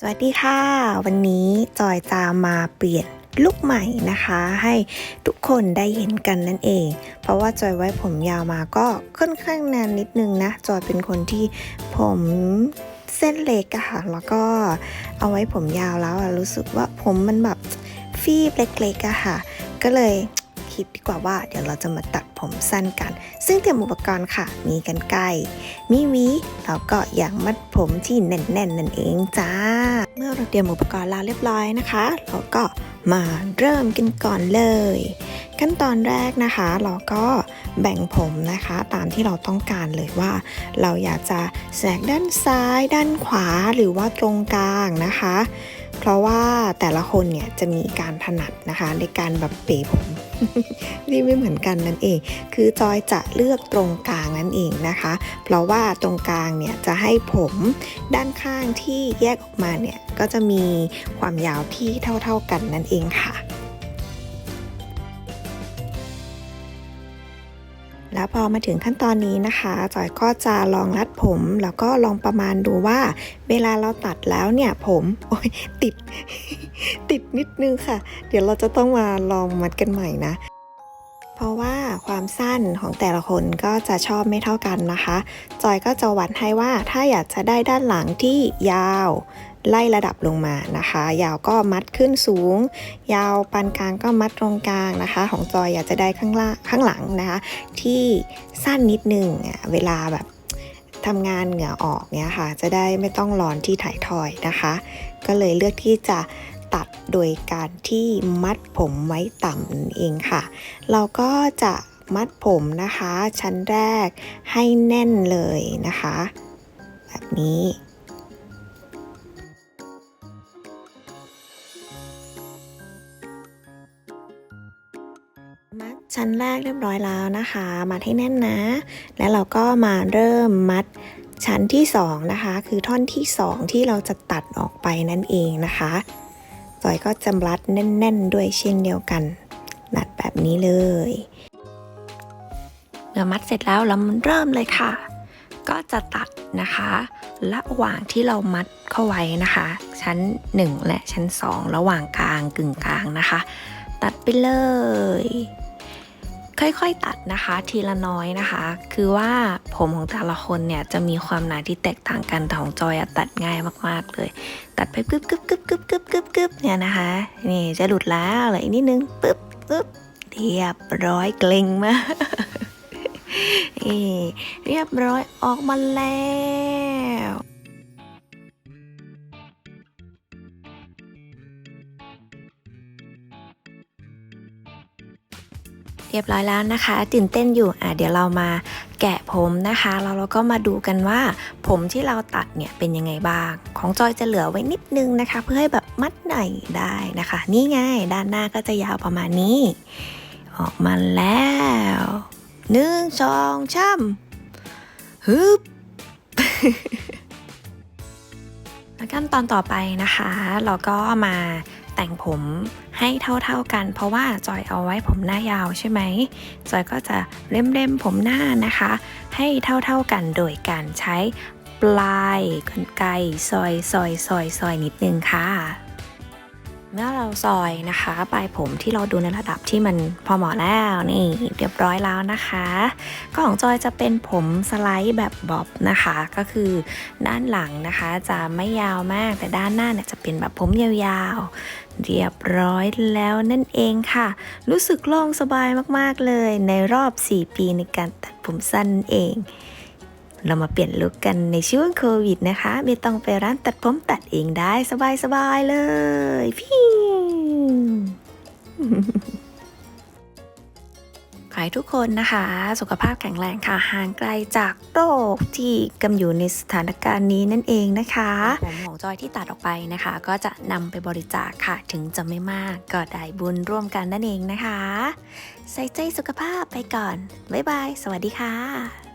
สวัสดีค่ะ วันนี้จอยจะมาเปลี่ยนลุคใหม่นะคะ ให้ทุกคนได้เห็นกันนั่นเอง เพราะว่าจอยไว้ผมยาวมาก็ค่อนข้างนานนิดนึงนะ จอยเป็นคนที่ผมเส้นเล็กอะค่ะ แล้วก็เอาไว้ผมยาวแล้วรู้สึกว่าผมมันแบบฟีบเล็กๆอะค่ะ ก็เลยคิดดีกว่าว่าเดี๋ยวเราจะมาตัดผมสั้นกัน ซึ่งเตรียมอุปกรณ์ค่ะ มีกันไกรมีวี แล้วก็ยางมัดผมที่แน่นๆนั่นเองจ้า เมื่อเราเตรียมอุปกรณ์แล้วเรียบร้อยนะคะเราก็มาเริ่มกันก่อนเลย ขั้นตอนแรกนะคะ เราก็แบ่งผมนะคะ ตามที่เราต้องการเลยว่า เราอยากจะแสกด้านซ้าย ด้านขวาหรือว่าตรงกลางนะคะ ราะว่าแต่ละคนเนี่ยจะมีการถนัดนะคะในการแบบเป๋ผมที่ไม่เหมือนกันนั่นเอง คือจอยจะเลือกตรงกลางนั่นเองนะคะ เพราะว่าตรงกลางเนี่ยจะให้ผมด้านข้างที่แยกออกมาเนี่ยก็จะมีความยาวที่เท่า ๆกันนั่นเองค่ะ แล้วพอมาถึงขั้นตอนนี้นะคะจอยก็จะลองรัดผม แล้วก็ลองประมาณดูว่า เวลาเราตัดแล้วเนี่ยผมโอ้ยติด ติดนิดนึงค่ะ เดี๋ยวเราจะต้องมาลองมัดกันใหม่นะ เพราะว่าความสั้นของแต่ละคนก็จะชอบไม่เท่ากันนะคะ จอยก็จะวัดให้ว่าถ้าอยากจะได้ด้านหลังที่ยาว ไล่ระดับลงมานะคะ ยาวก็มัดขึ้นสูง ยาวปานกลางก็มัดตรงกลางนะคะ ของจอยอยากจะได้ข้างล่างข้างหลังนะคะ ที่สั้นนิดนึงอะเวลาแบบทำงานเหงื่อออกเนี่ยค่ะ จะได้ไม่ต้องร้อนที่ถ่ายทอยนะคะ ก็เลยเลือกที่จะตัดโดยการที่มัดผมไว้ต่ำนั่นเองค่ะ เราก็จะมัดผมนะคะ ชั้นแรกให้แน่นเลยนะคะ แบบนี้ มัดชั้นแรกเรียบร้อยแล้วนะคะ มัดให้แน่นนะ แล้วเราก็มาเริ่มมัดชั้นที่สองนะคะ คือท่อนที่สองที่เราจะตัดออกไปนั่นเองนะคะจอยก็จำรัดแน่น ๆ ด้วยเช่นเดียวกันนัดแบบนี้เลยเมื่อมัดเสร็จแล้วเราเริ่มเลยค่ะ ก็จะตัดนะคะระหว่างที่เรามัดเข้าไว้นะคะ ชั้น 1 และชั้น 2 ระหว่างกลางกึ่งกลางนะคะ ตัดไปเลย ค่อยๆตัดนะคะทีละน้อยนะคะ คือว่าผมของแต่ละคนเนี่ยจะมีความหนาที่แตกต่างกันแต่ของจอยอตัดง่ายมากๆเลย ตัดไปกึบกึบกึบกึบกึบกึบกึบเนี่ยนะคะ นี่จะหลุดแล้วเหลยอีกนิดนึงปึ๊บปึ๊บเรียบร้อยเกรงมากนี่เรียบร้อยออกมาแล้ว รียบร้อยแล้วนะคะ ตื่นเต้นอยู่อะเดี๋ยวเรามาแกะผมนะคะแล้วเราก็มาดูกันว่า ผมที่เราตัดเนี่ยเป็นยังไงบ้าง ของจอยจะเหลือไว้นิดนึงนะคะ เพื่อให้แบบมัดหน่อยได้นะคะ นี่ไงด้านหน้าก็จะยาวประมาณนี้ ออกมาแล้วหนึ่งสองช่ำฮึบแล้วขั้นตอนต่อไปนะคะ เราก็มาแต่งผม ให้เท่าๆกัน เพราะว่าจอยเอาไว้ผมหน้ายาวใช่ไหมจอยก็จะเล่มๆผมหน้านะคะ ให้เท่าๆกันโดยการใช้ปลายกรรไกรซอยซอยซอยซอยนิดนึงค่ะ เมื่อเราซอยนะคะปลายผมที่เราดูในระดับที่มันพอเหมาะแล้วนี่เรียบร้อยแล้วนะคะก็ของจอยจะเป็นผมสไลด์แบบบ๊อบนะคะ ก็คือด้านหลังนะคะจะไม่ยาวมากแต่ด้านหน้าเนี่ยจะเป็นแบบผมยาวๆ เรียบร้อยแล้วนั่นเองค่ะ รู้สึกโล่งสบายมากๆเลยในรอบ 4 ปีในการตัดผมสั้นนั่นเอง เรามาเปลี่ยนลุคกันในช่วงโควิดนะคะ ไม่ต้องไปร้านตัดผมตัดเองได้สบายๆเลย พี่ขอให้ทุกคนนะคะ สุขภาพแข็งแรงค่ะห่างไกลจากโรคที่กำอยู่ในสถานการณ์นี้นั่นเองนะคะผมของจอยที่ตัดออกไปนะคะ ก็จะนำไปบริจาคค่ะ ถึงจะไม่มากก็ได้บุญร่วมกันนั่นเองนะคะ ใส่ใจสุขภาพไปก่อน บ๊ายบาย สวัสดีค่ะ